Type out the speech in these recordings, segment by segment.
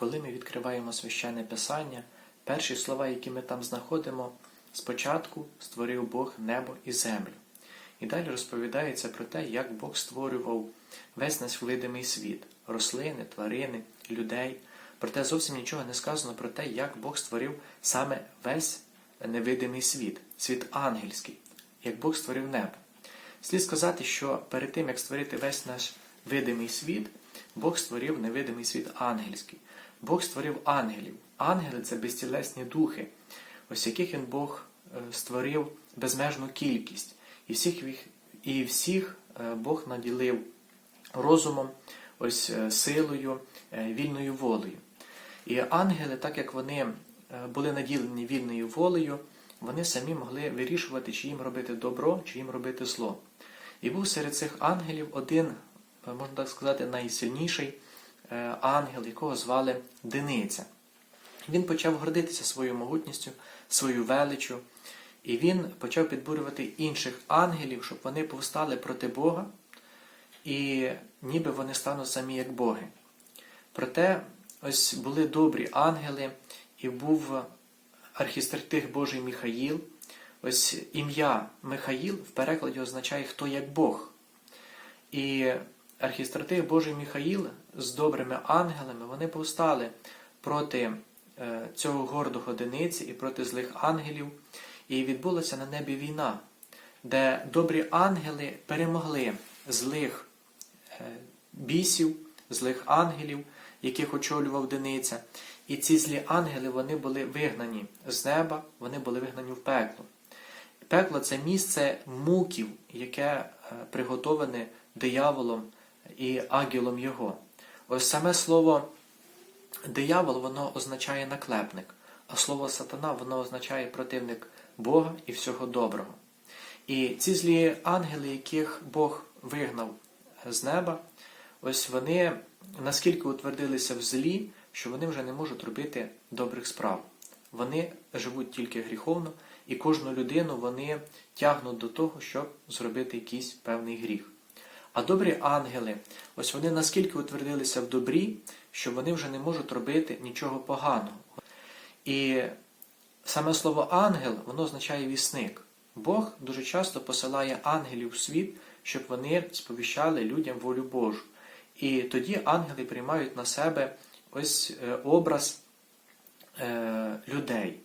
коли ми відкриваємо священне писання, перші слова, які ми там знаходимо, спочатку створив Бог небо і землю. І далі розповідається про те, як Бог створював весь наш видимий світ рослини, тварини, людей. Проте зовсім нічого не сказано про те, як Бог створив саме весь невидимий світ, світ ангельський, як Бог створив небо. Слід сказати, що перед тим, як створити весь наш видимий світ, Бог створив невидимий світ ангельський. Бог створив ангелів. Ангели це безтілесні духи, ось яких він Бог е, створив безмежну кількість. І всіх, і всіх е, Бог наділив розумом, ось е, силою, вільною волею. І ангели, так як вони були наділені вільною волею, вони самі могли вирішувати, чи їм робити добро, чи їм робити зло. І був серед цих ангелів один, можна так сказати, найсильніший е, ангел, якого звали Дениця. Він почав гордитися своєю могутністю, своєю величчю, і він почав підбурювати інших ангелів, щоб вони повстали проти Бога, і ніби вони стануть самі як боги. Проте ось були добрі ангели, і був архістратиг Божий Михаїл. Ось ім'я Михаїл в перекладі означає хто як Бог. І архістратиг Божий Михаїл з добрими ангелами вони повстали проти е, цього гордого одиниці і проти злих ангелів. І відбулася на небі війна, де добрі ангели перемогли злих е, бісів, злих ангелів, яких очолював Дениця. І ці злі ангели вони були вигнані з неба, вони були вигнані в пекло. Пекло це місце муків, яке е, приготоване дияволом і агілом його. Ось саме слово диявол воно означає наклепник, а слово сатана воно означає противник Бога і всього доброго. І ці злі ангели, яких Бог вигнав з неба, ось вони наскільки утвердилися в злі, що вони вже не можуть робити добрих справ. Вони живуть тільки гріховно, і кожну людину вони тягнуть до того, щоб зробити якийсь певний гріх. А добрі ангели, ось вони наскільки утвердилися в добрі, що вони вже не можуть робити нічого поганого. І саме слово ангел, воно означає вісник. Бог дуже часто посилає ангелів в світ, щоб вони сповіщали людям волю Божу. І тоді ангели приймають на себе ось е, образ е, людей.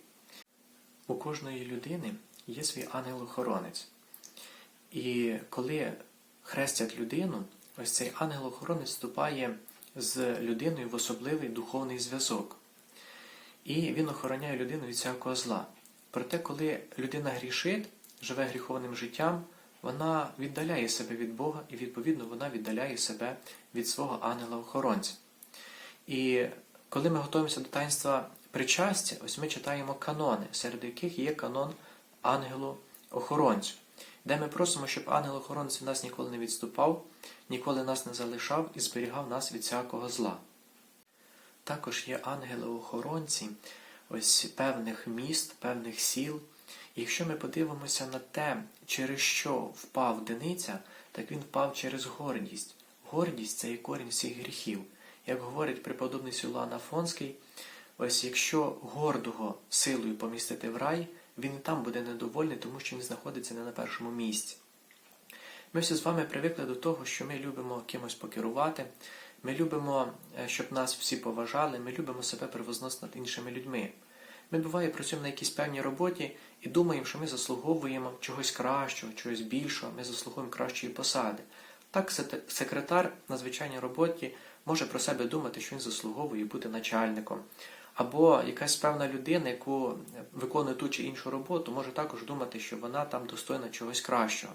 У кожної людини є свій ангел-охоронець. І коли хрестять людину, ось цей ангел-охоронець вступає з людиною в особливий духовний зв'язок. І він охороняє людину від всякого зла. Проте, коли людина грішить, живе гріховним життям, вона віддаляє себе від Бога і, відповідно, вона віддаляє себе від свого ангела-охоронця. І коли ми готуємося до таїнства причастя, ось ми читаємо канони, серед яких є канон ангелу-охоронцю, де ми просимо, щоб ангел-охоронець нас ніколи не відступав, ніколи нас не залишав і зберігав нас від всякого зла. Також є ангели-охоронці ось певних міст, певних сіл. І якщо ми подивимося на те, через що впав Дениця, так він впав через гордість. Гордість це є корінь всіх гріхів. Як говорить преподобний Сюлан Афонський, ось якщо гордого силою помістити в рай, він і там буде недовольний, тому що він знаходиться не на першому місці. Ми всі з вами привикли до того, що ми любимо кимось покерувати, ми любимо, е, щоб нас всі поважали, ми любимо себе превозносити над іншими людьми. Ми буває працюємо на якійсь певній роботі і думаємо, що ми заслуговуємо чогось кращого, чогось більшого, ми заслуговуємо кращої посади. Так, секретар на звичайній роботі може про себе думати, що він заслуговує бути начальником. Або якась певна людина, яку виконує ту чи іншу роботу, може також думати, що вона там достойна чогось кращого.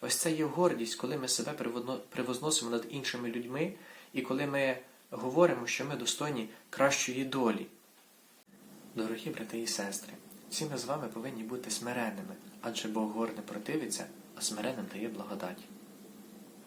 Ось це є гордість, коли ми себе привозносимо над іншими людьми, і коли ми говоримо, що ми достойні кращої долі. Дорогі брати і сестри, всі ми з вами повинні бути смиренними, адже Бог горне противиться, а смиренним дає благодать.